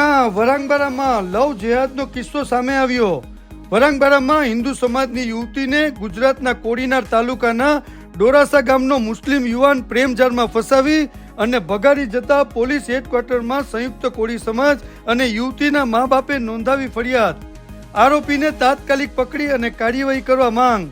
જિલ્લાના વરાંગબારામાં લવ જેહાદનો કિસ્સો સામે આવ્યો. વરાંગબારામાં હિન્દુ સમાજની યુવતીને ગુજરાતના કોડીનાર તાલુકાના ડોરાસા ગામનો મુસ્લિમ યુવાન પ્રેમજાળમાં ફસાવી અને ભગાડી જતા પોલીસ હેડક્વાર્ટરમાં સંયુક્ત કોળી સમાજ અને યુવતીના મા બાપે નોંધાવી ફરિયાદ. આરોપીને તાત્કાલિક પકડી અને કાર્યવાહી કરવા માંગ.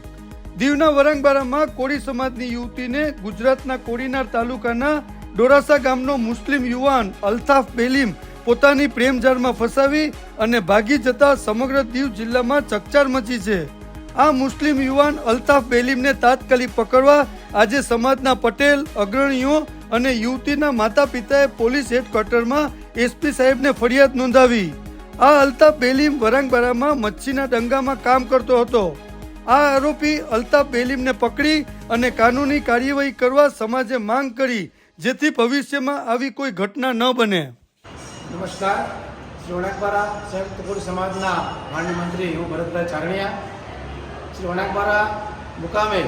દીવના વરાંગબારામાં કોળી સમાજની યુવતીને ગુજરાતના કોડીનાર તાલુકાના ડોરાસા ગામનો મુસ્લિમ યુવાન અલ્તાફ બેલીમ પોતાની પ્રેમજાળમાં ફસાવી અને ભાગી જતા સમગ્ર દીવ જિલ્લામાં ચકચાર મચી છે. આ મુસ્લિમ યુવાન અલ્તાફ બેલીમને તાત્કાલિક પકડવા આજે સમાજના પટેલ, અગ્રણીઓ અને યુવતીના માતા પિતાએ પોલીસ હેડક્વાર્ટરમાં એસપી સાહેબને ફરિયાદ નોંધાવી. આ અલ્તાફ બેલીમ વરાંગબારામાં મચ્છીના ડંગામાં કામ કરતો હતો. આ આરોપી અલ્તાફ બેલીમને પકડી અને કાનૂની કાર્યવાહી કરવા સમાજે માંગ કરી, જેથી ભવિષ્યમાં આવી કોઈ ઘટના ન બને. નમસ્કાર. શ્રી વણાકબારા સંયુક્ત કોળી સમાજના માનનીય મંત્રી હું ભરતભાઈ ચારણિયા. શ્રી વણાકબારા મુકામે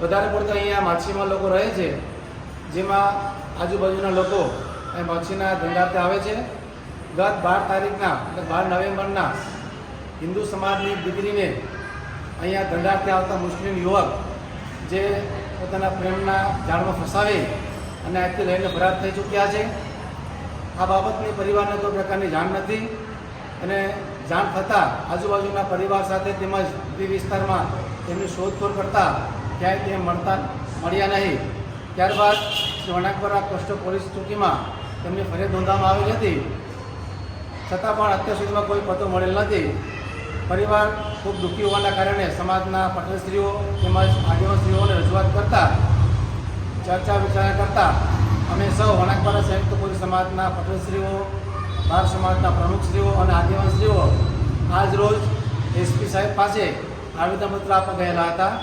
વધારે પડતા અહીંયા માછીમાં લોકો રહે છે, જેમાં આજુબાજુના લોકો અહીં માછીના ધંધાર્થે આવે છે. ગત બાર તારીખના બાર નવેમ્બરના હિન્દુ સમાજની દીકરીને અહીંયા ધંધાર્થે આવતા મુસ્લિમ યુવક જે પોતાના પ્રેમના જાળમાં ફસાવી અને આજથી લઈને ફરાર થઈ ચૂક્યા છે. આ બાબતની પરિવારને કોઈ પ્રકારની જાણ નથી અને જાણ થતાં આજુબાજુના પરિવાર સાથે તેમજ તે વિસ્તારમાં તેમની શોધખોળ કરતા ક્યાંય તે મળતા મળ્યા નહીં. ત્યારબાદ વણાકપરા કોસ્ટલ પોલીસ ચોકીમાં તેમની ફરિયાદ નોંધવામાં આવેલી હતી. છતાં પણ અત્યાર સુધીમાં કોઈ પતો મળેલ નથી. પરિવાર ખૂબ દુઃખી હોવાના કારણે સમાજના પટેલશ્રીઓ તેમજ આગેવાનશ્રીઓને રજૂઆત કરતા, ચર્ચા વિચારણા કરતા અમે સૌ વણાકપરા સંયુક્ત સમાજના પટેલશ્રીઓ બાર સમાજના પ્રમુખશ્રીઓ અને આગેવાનશ્રીઓ આજ રોજ એસપી સાહેબ પાસે આવેદનપત્ર આપવા ગયેલા હતા.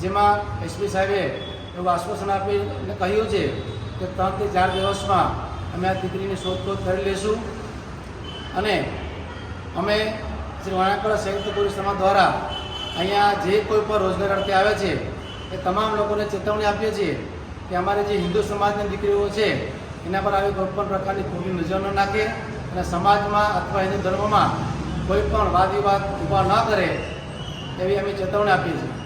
જેમાં એસપી સાહેબે એવું આશ્વાસન આપીને કહ્યું છે કે ત્રણથી ચાર દિવસમાં અમે આ દીકરીની શોધખોળ કરી લઈશું અને અમે શ્રી વણાકબારા સંયુક્ત કોળી સમાજ દ્વારા અહીંયા જે કોઈ પણ રોજગાર અર્થે આવે છે એ તમામ લોકોને ચેતવણી આપીએ છીએ કે અમારી જે હિન્દુ સમાજની દીકરીઓ છે એના પર આવી કોઈ પણ પ્રકારની ખોટી નજર ન નાખે અને સમાજમાં અથવા હિન્દુ ધર્મમાં કોઈ પણ વાદ વિવાદ ઊભા ન કરે એવી અમે ચેતવણી આપીએ છીએ.